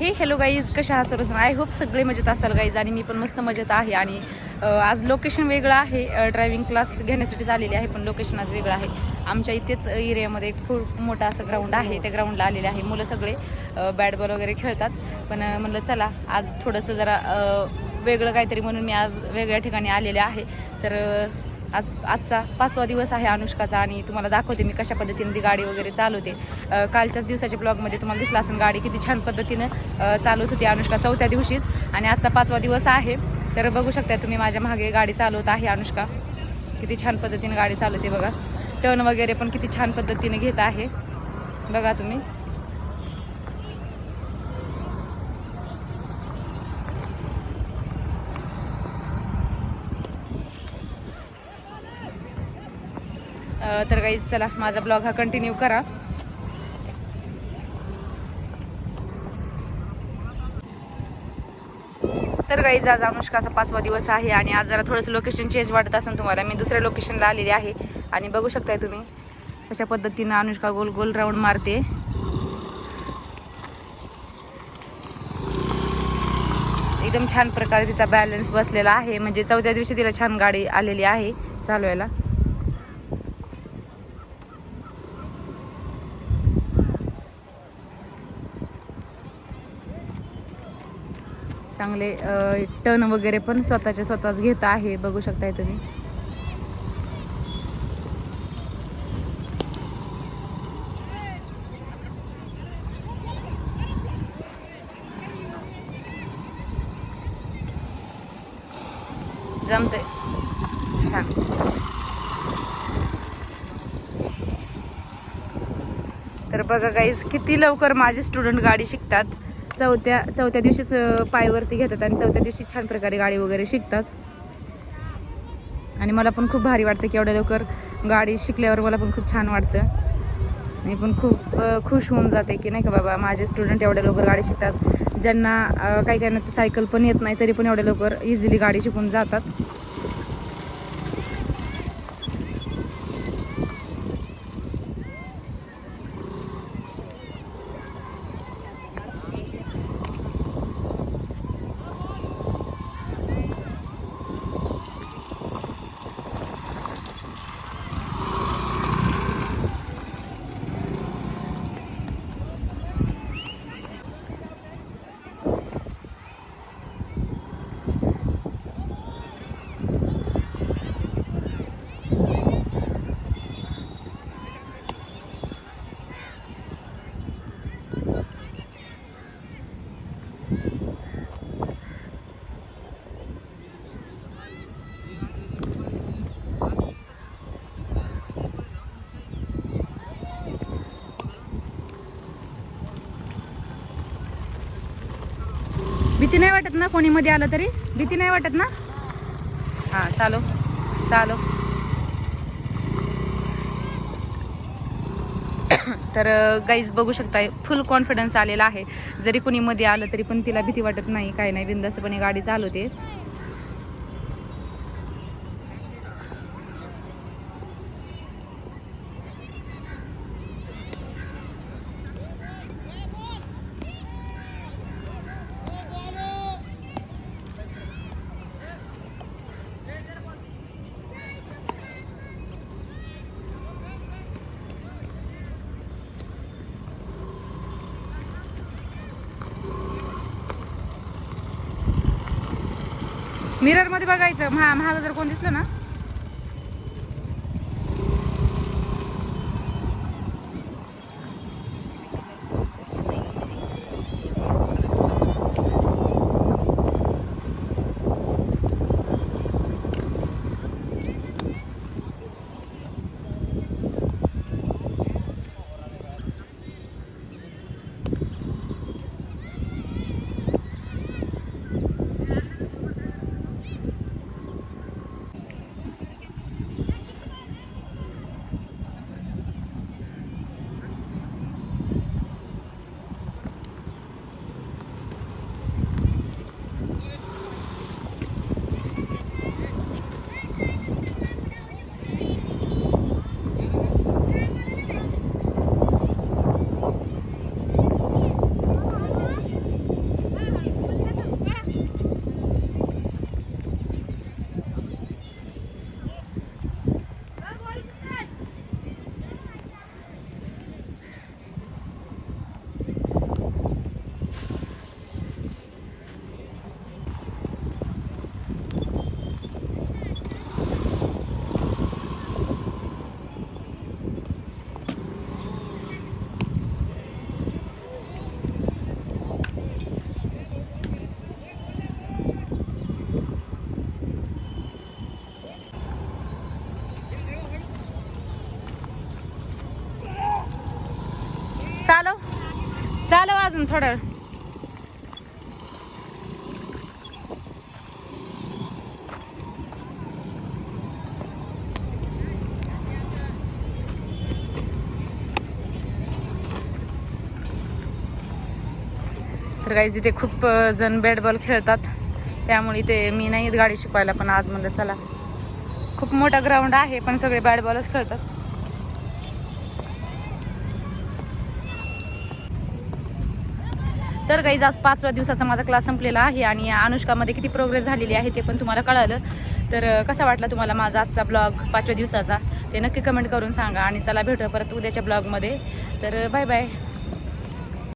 हे hello guys कशा हा सर्वजण? आय होप सगळे मजेत असाल गाईज आणि मी पण मस्त मजेत आहे आणि आज लोकेशन वेगळं आहे. ड्रायव्हिंग क्लास घेण्यासाठी झालेली आहे पण लोकेशन आज वेगळं आहे. आमच्या इथेच एरियामध्ये खूप मोठा असं ग्राउंड आहे. त्या ग्राउंडला आलेले आहे मुलं सगळे. बॅट बॉल वगैरे खेळतात. पण म्हणलं चला आज थोडंसं जरा वेगळं काहीतरी म्हणून मी आज वेगळ्या ठिकाणी आलेले आहे. तर आज आजचा पाचवा दिवस आहे अनुष्काचा आणि तुम्हाला दाखवते मी कशा पद्धतीने ती गाडी वगैरे चालवते. कालच्याच दिवसाच्या ब्लॉगमध्ये तुम्हाला दिसला असेल गाडी किती छान पद्धतीनं चालवत होती अनुष्का चौथ्या दिवशीच. आणि आजचा पाचवा दिवस आहे. तर बघू शकता तुम्ही माझ्या मागे गाडी चालवत आहे अनुष्का. किती छान पद्धतीने गाडी चालवते बघा. टर्न वगैरे पण किती छान पद्धतीने घेत आहे. बघा तुम्ही. तर काही चला माझा ब्लॉग हा कंटिन्यू करा. तर गाईज आज अनुष्काचा पाचवा दिवस आहे आणि आज जरा थोडंसं लोकेशन चेंज वाटत असेल तुम्हाला. मी दुसऱ्या लोकेशनला आलेली आहे आणि बघू शकताय तुम्ही कशा पद्धतीनं अनुष्का गोल गोल राऊंड मारते. एकदम छान प्रकारे तिचा बॅलन्स बसलेला आहे. म्हणजे चौथ्या दिवशी तिला छान गाडी आलेली आहे चालवायला. चांगले टन वगैरे पण स्वतःच्या स्वतःच घेत आहे बघू शकताय तुम्ही. जमते छान. तर बघा गाईज किती लवकर माझे स्टुडंट गाडी शिकतात. चौथ्या चौथ्या दिवशीच पायवरती घेतात आणि चौथ्या दिवशी छान प्रकारे गाडी वगैरे शिकतात. आणि मला पण खूप भारी वाटतं की एवढ्या लवकर गाडी शिकल्यावर मला पण खूप छान वाटतं. मी पण खूप खुश होऊन जाते की नाही का बाबा माझे स्टुडंट एवढ्या लवकर गाडी शिकतात. ज्यांना काही काही तर सायकल पण येत नाही तरी पण एवढ्या लवकर इझिली गाडी शिकून जातात. भीती नाही वाटत ना कोणी मध्ये आलं तरी? भीती नाही वाटत ना? हा चालो. चालो. तर गाईज बघू शकताय फुल कॉन्फिडन्स आलेला आहे. जरी कोणी मध्ये आलं तरी पण तिला भीती वाटत नाही. काही नाही बिंदास्तपणे गाडी चालवते. मिररमध्ये बघायचं. महा महाग जर कोण दिसलं ना अजून थोडा. वेळ. तर काही इथे खूप जण बॅट बॉल खेळतात. त्यामुळे इथे मी नाही गाडी शिकवायला पण आज म्हणलं चला. खूप मोठा ग्राउंड आहे पण सगळे बॅट बॉलच खेळतात. तर गाईज आज पाचव्या दिवसाचा माझा क्लास संपलेला आहे आणि अनुष्कामध्ये किती प्रोग्रेस झालेली आहे ते पण तुम्हाला कळालं. तर कसा वाटला तुम्हाला माझा आजचा ब्लॉग पाचव्या दिवसाचा? ते नक्की कमेंट करून सांगा आणि चला भेटू परत उद्याच्या ब्लॉगमध्ये तर बाय बाय